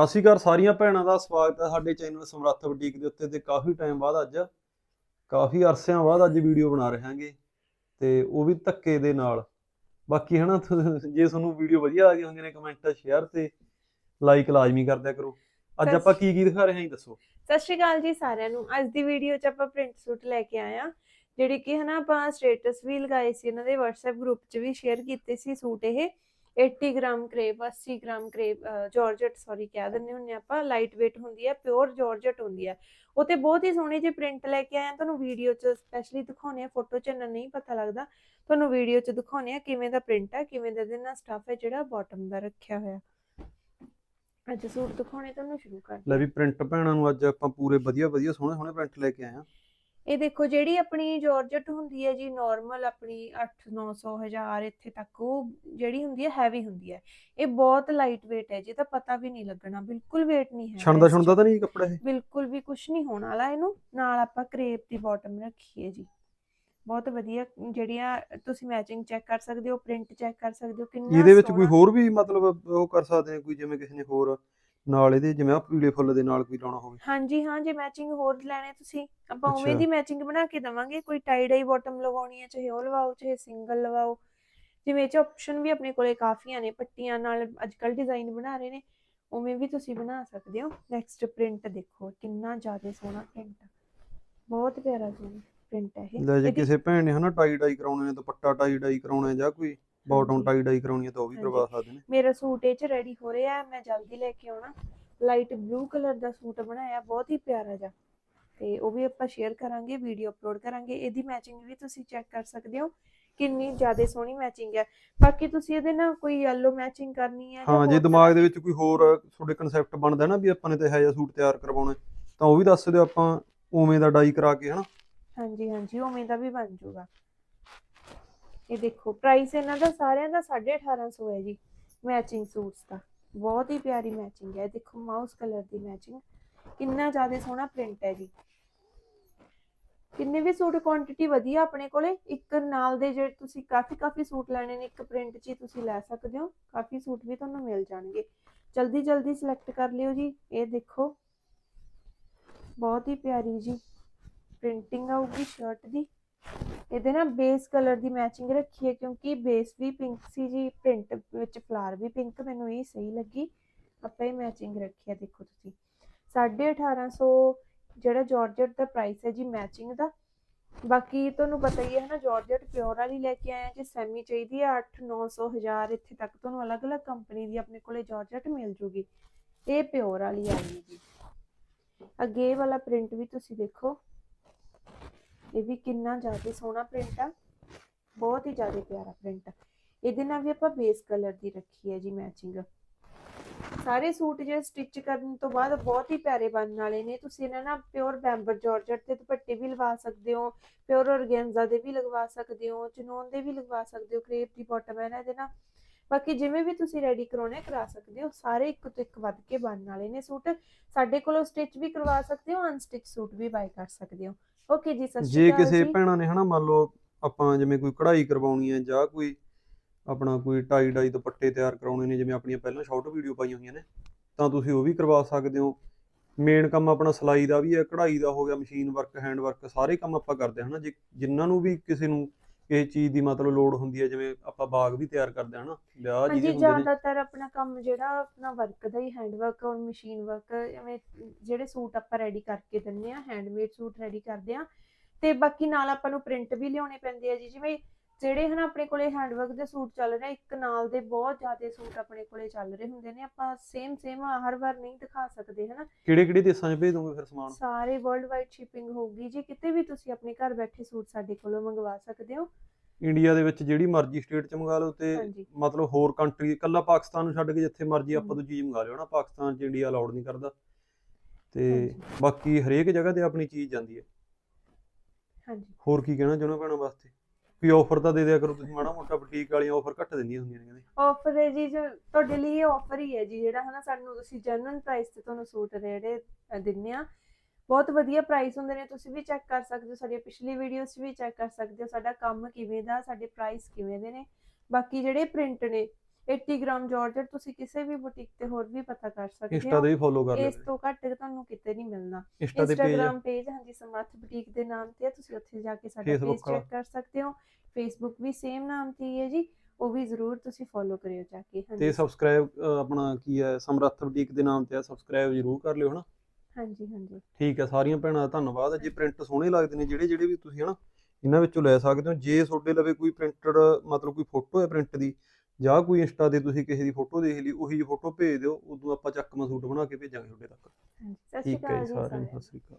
ਸਤਿ ਸ਼੍ਰੀ ਅਕਾਲ ਸਾਰੀਆਂ ਭੈਣਾਂ ਦਾ ਸਵਾਗਤ ਹੈ ਸਾਡੇ ਚੈਨਲ ਸਮਰੱਥ ਬੁਟੀਕ ਦੇ ਉੱਤੇ ਤੇ ਕਾਫੀ ਟਾਈਮ ਬਾਅਦ ਅੱਜ ਕਾਫੀ ਅਰਸਿਆਂ ਬਾਅਦ ਅੱਜ ਵੀਡੀਓ ਬਣਾ ਰਹੇ ਹਾਂਗੇ ਤੇ ਉਹ ਵੀ ਧੱਕੇ ਦੇ ਨਾਲ। ਬਾਕੀ ਹਨਾ ਜੇ ਤੁਹਾਨੂੰ ਵੀਡੀਓ ਵਧੀਆ ਗਈ ਹੁੰਦੀ ਨੇ ਕਮੈਂਟ ਸ਼ੇਅਰ ਤੇ ਲਾਈਕ ਲਾਜ਼ਮੀ ਕਰ ਦਿਆ ਕਰੋ। ਅੱਜ ਆਪਾਂ ਕੀ ਕੀ ਦਿਖਾ ਰਹੇ ਹਾਂ ਜੀ ਦੱਸੋ। ਸਤਿ ਸ਼੍ਰੀ ਅਕਾਲ ਜੀ ਸਾਰਿਆਂ ਨੂੰ। ਅੱਜ ਦੀ ਵੀਡੀਓ 'ਚ ਆਪਾਂ ਪ੍ਰਿੰਟ ਸੂਟ ਲੈ ਕੇ ਆਏ ਆ ਜਿਹੜੇ ਕਿ ਹਨਾ ਆਪਾਂ ਸਟੇਟਸ ਵੀ ਲਗਾਏ ਸੀ ਇਹਨਾਂ ਦੇ WhatsApp ਗਰੁੱਪ 'ਚ ਵੀ ਸ਼ੇਅਰ ਕੀਤੇ ਸੀ ਸੂਟ ਇਹ। 80 gram crepe 80 gram crepe georgette sorry ਕਹਿ ਦਿੰਦੇ ਹੁੰਨੇ ਆਪਾਂ ਲਾਈਟ weight ਹੁੰਦੀ ਹੈ ਪਿਓਰ ਜਾਰਜਟ ਹੁੰਦੀ ਹੈ। ਉਹ ਤੇ ਬਹੁਤ ਹੀ ਸੋਹਣੇ ਜਿਹੇ ਪ੍ਰਿੰਟ ਲੈ ਕੇ ਆਏ ਤੁਹਾਨੂੰ ਵੀਡੀਓ 'ਚ ਸਪੈਸ਼ਲੀ ਦਿਖਾਉਣੇ ਆ ਫੋਟੋ 'ਚ ਇੰਨਾ ਨਹੀਂ ਪਤਾ ਲੱਗਦਾ। ਤੁਹਾਨੂੰ ਵੀਡੀਓ 'ਚ ਦਿਖਾਉਣੇ ਆ ਕਿਵੇਂ ਦਾ ਪ੍ਰਿੰਟ ਹੈ, ਕਿਵੇਂ ਦਾ ਇਹਦੇ ਨਾਲ ਸਟਫ ਹੈ, ਜਿਹੜਾ ਬਾਟਮ ਦਾ ਰੱਖਿਆ ਹੋਇਆ। ਅੱਜ ਸੂਟ ਦਿਖਾਉਣੇ, ਤੁਹਾਨੂੰ ਸ਼ੁਰੂ ਕਰ ਲੈ ਵੀ ਪ੍ਰਿੰਟ ਭੈਣਾਂ ਨੂੰ ਅੱਜ ਆਪਾਂ ਪੂਰੇ ਵਧੀਆ ਵਧੀਆ ਸੋਹਣੇ ਸੋਹਣੇ ਪ੍ਰਿੰਟ ਲੈ ਕੇ ਆਏ ਹਾਂ। ਇਹ ਦੇਖੋ ਜਿਹੜੀ ਆਪਣੀ ਜਾਰਜਟ ਹੁੰਦੀ ਹੈ ਜੀ ਨਾਰਮਲ ਆਪਣੀ 8 900 1000 ਇੱਥੇ ਤੱਕ ਉਹ ਜਿਹੜੀ ਹੁੰਦੀ ਹੈ ਹੈਵੀ ਹੁੰਦੀ ਹੈ। ਇਹ ਬਹੁਤ ਲਾਈਟ weight ਹੈ ਜੀ ਤਾਂ ਪਤਾ ਵੀ ਨਹੀਂ ਲੱਗਣਾ ਬਿਲਕੁਲ weight ਨਹੀਂ ਹੈ ਛਣਦਾ ਛੁਣਦਾ ਤਾਂ ਨਹੀਂ ਕੱਪੜਾ ਇਹ? ਬਿਲਕੁਲ ਵੀ ਕੁਝ ਨਹੀਂ ਹੋਣ ਵਾਲਾ ਇਹਨੂੰ ਨਾਲ ਆਪਾਂ ਕਰੇਪ ਦੀ ਬਾਟਮ ਰੱਖੀ ਹੈ ਜੀ। ਬਹੁਤ ਵਧੀਆ ਜਿਹੜੀਆਂ ਤੁਸੀਂ ਮੈਚਿੰਗ ਚੈੱਕ ਕਰ ਸਕਦੇ ਹੋ ਪ੍ਰਿੰਟ ਚੈੱਕ ਕਰ ਸਕਦੇ ਹੋ ਕਿੰਨਾ ਇਹਦੇ ਵਿੱਚ ਕੋਈ ਹੋਰ ਵੀ ਮਤਲਬ ਉਹ ਕਰ ਸਕਦੇ ਆ ਕੋਈ ਜਿਵੇਂ ਕਿਸੇ ਨੇ ਹੋਰ ਨਾਲ ਇਹਦੇ ਜਿਵੇਂ ਆ ਪੀਲੇ ਫੁੱਲ ਦੇ ਨਾਲ ਕੋਈ ਲਾਉਣਾ ਹੋਵੇ। ਹਾਂਜੀ ਹਾਂ ਜੇ ਮੈਚਿੰਗ ਹੋਰ ਲੈਣੇ ਤੁਸੀਂ ਆਪਾਂ ਉਵੇਂ। ਦੀ ਮੈਚਿੰਗ ਬਣਾ ਕੇ ਦਵਾਂਗੇ। ਕੋਈ ਟਾਈ ਡਾਈ ਬਾਟਮ ਲਗਾਉਣੀ ਹੈ ਚਾਹੇ ਉਹ ਲਵਾਓ ਚਾਹੇ ਸਿੰਗਲ ਲਵਾਓ। ਜਿਵੇਂ ਚ ਆਪਸ਼ਨ ਵੀ ਆਪਣੇ ਕੋਲੇ ਕਾਫੀਆਂ ਨੇ ਪੱਟੀਆਂ ਨਾਲ ਅੱਜਕੱਲ ਡਿਜ਼ਾਈਨ ਬਣਾ ਰਹੇ ਨੇ। ਉਵੇਂ ਵੀ ਤੁਸੀਂ ਬਣਾ ਸਕਦੇ ਹੋ। ਨੈਕਸਟ ਪ੍ਰਿੰਟ ਦੇਖੋ ਕਿੰਨਾ ਜ਼ਿਆਦਾ ਸੋਹਣਾ ਪ੍ਰਿੰਟ ਬਹੁਤ ਪਿਆਰਾ ਸੋਹਣਾ ਪ੍ਰਿੰਟ ਹੈ ਇਹ। ਲੈ ਜੇ ਕਿਸੇ ਭੈਣ ਨੇ ਹਨਾ ਟਾਈ ਡਾਈ ਕਰਾਉਣੇ ਨੇ ਦੁਪੱਟਾ ਟਾਈ ਡਾਈ ਕਰਾਉਣਾ ਜਾਂ ਕੋਈ ਬਾਟਮ। ਟਾਈ ਡਾਈ ਕਰਾਉਣੀ ਹੈ ਤਾਂ ਉਹ ਵੀ। ਕਰਵਾ ਸਕਦੇ ਨੇ। ਮੇਰਾ ਸੂਟ ਇਹ ਚ ਰੈਡੀ ਹੋ ਰਿਹਾ ਹੈ ਮੈਂ ਜਲਦੀ ਲੈ ਕੇ ਆਉਣਾ। ਲਾਈਟ ਬਲੂ ਕਲਰ ਦਾ ਸੂਟ ਬਣਾਇਆ ਬਹੁਤ ਹੀ ਪਿਆਰਾ ਜਿਹਾ। ਤੇ ਉਹ ਵੀ ਆਪਾਂ ਸ਼ੇਅਰ ਕਰਾਂਗੇ ਵੀਡੀਓ ਅਪਲੋਡ ਕਰਾਂਗੇ। ਇਹਦੀ ਮੈਚਿੰਗ ਵੀ ਤੁਸੀਂ ਚੈੱਕ ਕਰ ਸਕਦੇ ਹੋ। ਕਿੰਨੀ ਜ਼ਿਆਦਾ ਸੋਹਣੀ ਮੈਚਿੰਗ ਹੈ ਬਾਕੀ ਤੁਸੀਂ ਇਹਦੇ ਨਾਲ ਕੋਈ ਯੈਲੋ ਮੈਚਿੰਗ ਕਰਨੀ ਹੈ ਹਾਂ ਜੇ ਦਿਮਾਗ ਦੇ ਵਿੱਚ ਕੋਈ ਹੋਰ ਤੁਹਾਡੇ ਕਨਸੈਪਟ ਬਣਦਾ ਨਾ ਵੀ ਆਪਾਂ ਨੇ ਤਾਂ ਇਹ ਜਿਹਾ ਸੂਟ ਤਿਆਰ ਕਰਵਾਉਣਾ ਤਾਂ ਉਹ ਵੀ ਦੱਸ ਦਿਓ ਆਪਾਂ ਉਵੇਂ ਦਾ ਡਾਈ ਕਰਾ ਕੇ ਹਨਾ? ਹਾਂਜੀ ਹਾਂਜੀ ਉਵੇਂ ਦਾ ਵੀ ਬਣ ਜਾਊਗਾ। ਇਹ ਦੇਖੋ ਪ੍ਰਾਈਸ ਇਹਨਾਂ ਦਾ ਸਾਰਿਆਂ ਦਾ 1850 ਹੈ ਜੀ ਮੈਚਿੰਗ ਸੂਟਸ ਦਾ। ਬਹੁਤ ਹੀ ਪਿਆਰੀ ਮੈਚਿੰਗ ਹੈ। ਇਹ ਦੇਖੋ ਮਾਊਸ ਕਲਰ ਦੀ ਮੈਚਿੰਗ ਕਿੰਨਾ ਜ਼ਿਆਦਾ ਸੋਹਣਾ ਪ੍ਰਿੰਟ ਹੈ ਜੀ। ਕਿੰਨੇ ਵੀ ਸੂਟ ਕੁਆਂਟੀਟੀ ਵਧੀਆ ਆਪਣੇ ਕੋਲੇ, ਇੱਕ ਨਾਲ ਦੇ ਜਿਹੜੇ ਤੁਸੀਂ ਕਾਫੀ ਕਾਫੀ ਸੂਟ ਲੈਣੇ ਨੇ, ਇੱਕ ਪ੍ਰਿੰਟ 'ਚ ਹੀ ਤੁਸੀਂ ਲੈ ਸਕਦੇ ਹੋ। ਕਾਫੀ ਸੂਟ ਵੀ ਤੁਹਾਨੂੰ ਮਿਲ ਜਾਣਗੇ। ਜਲਦੀ ਜਲਦੀ ਸਿਲੈਕਟ ਕਰ ਲਿਓ ਜੀ। ਇਹ ਦੇਖੋ, ਬਹੁਤ ਹੀ ਪਿਆਰੀ ਜੀ। ਪ੍ਰਿੰਟਿੰਗ ਆਊਗੀ ਸ਼ਰਟ ਦੀ। ਇਹਦੇ ਨਾਲ ਬੇਸ ਕਲਰ ਦੀ ਮੈਚਿੰਗ ਰੱਖੀ ਹੈ ਕਿਉਂਕਿ ਬੇਸ ਵੀ ਪਿੰਕ ਸੀ ਜੀ ਪ੍ਰਿੰਟ ਵਿੱਚ ਫਲਾਰ ਵੀ ਪਿੰਕ ਮੈਨੂੰ ਇਹ ਸਹੀ ਲੱਗੀ। ਆਪਾਂ ਇਹ ਮੈਚਿੰਗ ਰੱਖੀ ਹੈ, ਦੇਖੋ ਤੁਸੀਂ। 1850 ਜਿਹੜਾ ਜਾਰਜਟ ਦਾ ਪ੍ਰਾਈਸ ਹੈ ਜੀ ਮੈਚਿੰਗ ਦਾ। ਬਾਕੀ ਤੁਹਾਨੂੰ ਪਤਾ ਹੀ ਹੈ ਨਾ ਜਾਰਜਟ ਪਿਓਰ ਵਾਲੀ ਲੈ ਕੇ ਆਏ ਆ ਜੇ ਸੈਮੀ ਚਾਹੀਦੀ ਹੈ 8 900 1000 ਇੱਥੇ ਤੱਕ ਤੁਹਾਨੂੰ ਅਲੱਗ-ਅਲੱਗ ਕੰਪਨੀ ਦੀ ਆਪਣੇ ਕੋਲੇ ਜਾਰਜਟ ਮਿਲ ਜੂਗੀ। ਇਹ ਪਿਓਰ ਵਾਲੀ ਆਈ ਹੈ ਜੀ। ਅੱਗੇ ਵਾਲਾ ਪ੍ਰਿੰਟ ਵੀ ਤੁਸੀਂ ਦੇਖੋ। ਇਹ ਵੀ ਕਿੰਨਾ ਜ਼ਿਆਦਾ ਸੋਹਣਾ ਪ੍ਰਿੰਟ ਆ, ਬਹੁਤ ਹੀ ਜ਼ਿਆਦਾ ਪਿਆਰਾ ਪ੍ਰਿੰਟ ਇਹਦੇ ਨਾਲ ਵੀ ਆਪਾਂ ਬੇਸ ਕਲਰ ਦੀ ਰੱਖੀ ਹੈ ਜੀ ਮੈਚਿੰਗ ਸਾਰੇ ਸੂਟ ਜੇ ਸਟਿਚ ਕਰਨ ਤੋਂ ਬਾਅਦ ਬਹੁਤ ਹੀ ਪਿਆਰੇ ਬਣਨ ਵਾਲੇ ਨੇ। ਤੁਸੀਂ ਇਹਨਾਂ ਨਾਲ ਪਿਓਰ ਬੈਂਬਰ ਜਾਰਜਟ ਤੇ ਦੁਪੱਟੇ ਵੀ ਲਵਾ ਸਕਦੇ ਹੋ ਪਿਓਰ ਔਰਗੈਂਜ਼ਾ ਦੇ ਵੀ ਲਗਵਾ ਸਕਦੇ ਹੋ ਚਨੋਨ ਦੇ ਵੀ ਲਗਵਾ ਸਕਦੇ ਹੋ ਕ੍ਰੇਪ ਦੀ ਬਾਟਮ ਹੈ ਨਾ ਇਹਦੇ ਨਾਲ। ਬਾਕੀ ਜਿਵੇਂ ਵੀ ਤੁਸੀਂ ਰੈਡੀ ਕਰਾਉਣੇ ਕਰਾ ਸਕਦੇ ਹੋ, ਸਾਰੇ ਇੱਕ ਤੋਂ ਇੱਕ ਵੱਧ ਕੇ ਬਣਨ ਵਾਲੇ ਨੇ ਸੂਟ। ਸਾਡੇ ਕੋਲੋਂ ਸਟਿਚ ਵੀ ਕਰਵਾ ਸਕਦੇ ਹੋ ਅਨਸਟਿਚ ਸੂਟ ਵੀ ਬਾਈ ਕਰ ਸਕਦੇ ਹੋ। ਓਕੇ ਜੀ ਸਤਿ ਜੇ ਸ਼੍ਰੀ ਅਕਾਲ ਕਿਸੇ ਜੀ। ਭੈਣਾਂ ਨੇ ਹਨਾ ਮੰਨ ਲਓ ਆਪਾਂ ਜਿਵੇਂ ਕੋਈ ਕਢਾਈ ਕਰਵਾਉਣੀ ਹੈ ਜਾਂ ਕੋਈ ਆਪਣਾ ਕੋਈ ਟਾਈ ਡਾਈ ਦੁਪੱਟੇ ਤਿਆਰ ਕਰਾਉਣੇ ਨੇ ਜਿਵੇਂ ਆਪਣੀਆਂ ਪਹਿਲਾਂ ਸ਼ਾਰਟ ਵੀਡੀਓ ਪਾਈਆਂ ਹੋਈਆਂ ਨੇ ਤਾਂ ਤੁਸੀਂ ਉਹ ਵੀ ਕਰਵਾ ਸਕਦੇ ਹੋ। ਮੇਨ ਕੰਮ ਆਪਣਾ ਸਿਲਾਈ ਦਾ ਵੀ ਹੈ ਕਢਾਈ ਦਾ ਹੋ ਗਿਆ ਮਸ਼ੀਨ ਵਰਕ ਹੈਂਡ ਵਰਕ ਸਾਰੇ ਕੰਮ ਆਪਾਂ ਕਰਦੇ ਹਾਂ ਹਨਾ ਜੇ ਜਿਨ੍ਹਾਂ ਨੂੰ ਵੀ ਕਿਸੇ ਨੂੰ ਇਹ ਚੀਜ਼ ਦੀ ਮਤਲਬ ਲੋੜ ਹੁੰਦੀ ਹੈ ਜਿਵੇਂ ਆਪਾਂ ਬਾਗ ਵੀ ਤਿਆਰ ਕਰਦੇ ਹਾਂ ਹਨਾ ਵਿਆਹ ਹਾਂਜੀ ਜਿਹਦੇ ਹੁੰਦੇ ਨੇ। ਜ਼ਿਆਦਾਤਰ ਆਪਣਾ ਕੰਮ ਜਿਹੜਾ ਆਪਣਾ ਵਰਕ ਦਾ ਹੀ ਹੈਂਡ ਵਰਕ ਔਰ ਮਸ਼ੀਨ ਵਰਕ ਐਵੇਂ ਜਿਹੜੇ ਸੂਟ ਆਪਾਂ ਰੈਡੀ ਕਰਕੇ ਦਿੰਨੇ ਆ ਹੈਂਡਮੇਡ ਸੂਟ ਰੈਡੀ ਕਰਦੇ ਆ ਤੇ ਬਾਕੀ ਨਾਲ ਆਪਾਂ ਨੂੰ ਪ੍ਰਿੰਟ ਵੀ ਲਿਆਉਣੇ ਪੈਂਦੇ ਆ ਜੀ ਜਿਵੇਂ ਜਿਹੜੇ ਹਨ ਆਪਣੇ ਕੋਲੇ ਹੈਂਡ ਵਰਕ ਦੇ ਸੂਟ ਚੱਲ ਰਹੇ ਆ, ਇੱਕ ਨਾਲ ਦੇ ਬਹੁਤ ਜ਼ਿਆਦਾ ਸੂਟ ਆਪਣੇ ਕੋਲੇ ਚੱਲ ਰਹੇ ਹੁੰਦੇ ਨੇ ਆਪਾਂ ਸੇਮ ਸੇਮ ਹਰ ਵਾਰ ਨਹੀਂ ਦਿਖਾ ਸਕਦੇ ਹਨਾ? ਕਿਹੜੇ ਕਿਹੜੇ ਦੇਸ਼ਾਂ 'ਚ ਭੇਜ ਦੋਗੇ ਫਿਰ ਸਮਾਨ? ਸਾਰੇ ਵਰਲਡ ਵਾਈਡ ਸ਼ਿਪਿੰਗ ਹੋਊਗੀ ਜੀ ਕਿਤੇ ਵੀ ਤੁਸੀਂ ਆਪਣੇ ਘਰ ਬੈਠੇ ਸੂਟ ਸਾਡੇ ਕੋਲੋਂ ਮੰਗਵਾ ਸਕਦੇ ਹੋ। ਇੰਡੀਆ ਦੇ ਵਿੱਚ ਜਿਹੜੀ ਮਰਜ਼ੀ ਸਟੇਟ 'ਚ ਮੰਗਾ ਲਓ ਤੇ ਮਤਲਬ ਹੋਰ ਕੰਟਰੀ ਇਕੱਲਾ ਪਾਕਿਸਤਾਨ ਨੂੰ ਛੱਡ ਕੇ ਜਿੱਥੇ ਮਰਜ਼ੀ ਆਪਾਂ। ਤੋਂ ਚੀਜ਼ ਮੰਗਾ ਲਿਓ ਨਾ ਪਾਕਿਸਤਾਨ 'ਚ ਇੰਡੀਆ ਅਲਾਉਡ ਨਹੀਂ ਕਰਦਾ। ਤੇ। ਬਾਕੀ ਹਰੇਕ ਜਗ੍ਹਾ ਤੇ ਆਪਣੀ ਚੀਜ਼ ਜਾਂਦੀ ਹੈ। ਹਾਂਜੀ। ਹੋਰ ਕੀ ਕਹਿਣਾ ਚਾਹੁੰਦਾ ਭੈਣਾਂ ਵਾਸਤੇ? ਕੋਈ ਆਫਰ ਤਾਂ ਦੇ ਦਿਆ ਕਰੋ ਤੁਸੀਂ ਮਾੜਾ ਮੋਟਾ ਬੁਟੀਕ ਵਾਲੀਆਂ ਆਫਰ ਘੱਟ ਦਿੰਦੀਆਂ ਹੁੰਦੀਆਂ ਨੇ ਕਹਿੰਦੇ। ਆਫਰ ਹੈ ਜੀ ਜੋ ਤੁਹਾਡੇ ਲਈ ਇਹ ਆਫਰ ਹੀ ਹੈ ਜੀ ਜਿਹੜਾ ਹਨਾ ਸਾਨੂੰ ਤੁਸੀਂ ਜਨਰਲ ਪ੍ਰਾਈਸ ਤੇ ਤੁਹਾਨੂੰ ਸੂਟ ਜਿਹੜੇ ਅ, ਦਿੰਨੇ ਆ। ਬਹੁਤ ਵਧੀਆ ਪ੍ਰਾਈਸ ਹੁੰਦੇ ਨੇ ਤੁਸੀਂ ਵੀ ਚੈੱਕ ਕਰ ਸਕਦੇ ਹੋ ਸਾਡੀਆਂ ਪਿਛਲੀ ਵੀਡੀਓਜ਼ ਵੀ ਚੈੱਕ ਕਰ ਸਕਦੇ ਹੋ ਸਾਡਾ ਕੰਮ ਕਿਵੇਂ ਦਾ ਸਾਡੇ ਪ੍ਰਾਈਸ ਕਿਵੇਂ ਦੇ ਨੇ। ਬਾਕੀ ਜਿਹੜੇ ਪ੍ਰਿੰਟ ਨੇ 80 ਗ੍ਰਾਮ ਜਾਰਜਟ ਤੁਸੀਂ ਕਿਸੇ ਵੀ ਬੁਟੀਕ ਤੇ ਹੋਰ ਵੀ ਪਤਾ ਕਰ ਸਕਦੇ ਇੰਸਟਾ ਹੋ। ਤੇ ਵੀ ਫੋਲੋ ਕਰ ਇਸ ਲਿਓ ਤੋਂ ਘੱਟ ਤੁਹਾਨੂੰ ਕਿਤੇ ਨਹੀਂ ਮਿਲਣਾ। ਇੰਸਟਾ ਇੰਸਟਾਗ੍ਰam ਪੇਜ ਹਾਂਜੀ ਸਮਰੱਥ ਬੁਟੀਕ ਦੇ ਨਾਮ ਤੇ ਹੈ ਤੁਸੀਂ ਉੱਥੇ ਜਾ ਕੇ ਸਾਡਾ ਪੇਜ। ਚੈੱਕ ਕਰ ਸਕਦੇ ਹੋ। ਫੇਸਬੁੱਕ ਵੀ ਸੇਮ ਨਾਮ ਤੇ ਹੀ ਹੈ ਜੀ। ਉਹ ਵੀ ਜ਼ਰੂਰ ਤੁਸੀਂ ਫੋਲੋ ਕਰਿਓ ਜਾ ਕੇ ਤੇ ਹਾਂਜੀ ਸਬਸਕ੍ਰਾਈਬ ਆਪਣਾ ਕੀ ਹੈ ਸਮਰੱਥ ਬੁਟੀਕ ਦੇ ਨਾਮ ਤੇ ਆ। ਸਬਸਕ੍ਰਾਈਬ ਜ਼ਰੂਰ ਕਰ ਲਿਓ ਹਨਾ? ਹਾਂਜੀ ਹਾਂਜੀ। ਠੀਕ ਹੈ ਸਾਰੀਆਂ ਭੈਣਾਂ ਦਾ ਧੰਨਵਾਦ। ਜੇ ਪ੍ਰਿੰਟ ਸੋਹਣੇ ਲੱਗਦੇ ਨੇ ਜਿਹੜੇ ਜਿਹੜੇ ਵੀ ਤੁਸੀਂ ਹਨਾ ਇਹਨਾਂ ਵਿੱਚੋਂ ਲੈ ਸਕਦੇ ਹੋ। ਜੇ ਤੁਹਾਡੇ ਲਵੇ ਕੋਈ ਪ੍ਰਿੰਟਡ ਮਤਲਬ ਕੋਈ ਫੋਟੋ ਹੈ ਪ੍ਰਿੰਟ ਦੀ ਜਾਂ ਕੋਈ ਇੰਸਟਾ ਤੇ ਤੁਸੀਂ ਕਿਸੇ ਦੀ ਫੋਟੋ ਦੇਖ ਲਈ ਉਹੀ ਜਿਹੀ ਫੋਟੋ ਭੇਜ ਦਿਓ ਉਦੋਂ ਆਪਾਂ ਚੱਕਵਾਂ ਸੂਟ ਬਣਾ ਕੇ ਭੇਜਾਂਗੇ ਤੁਹਾਡੇ ਤੱਕ। ਹਾਂਜੀ ਸਤਿ ਸ਼੍ਰੀ ਠੀਕ ਹੈ ਅਕਾਲ ਜੀ ਸਾਰਿਆਂ ਨੂੰ ਸਤਿ ਸ੍ਰੀ ਅਕਾਲ।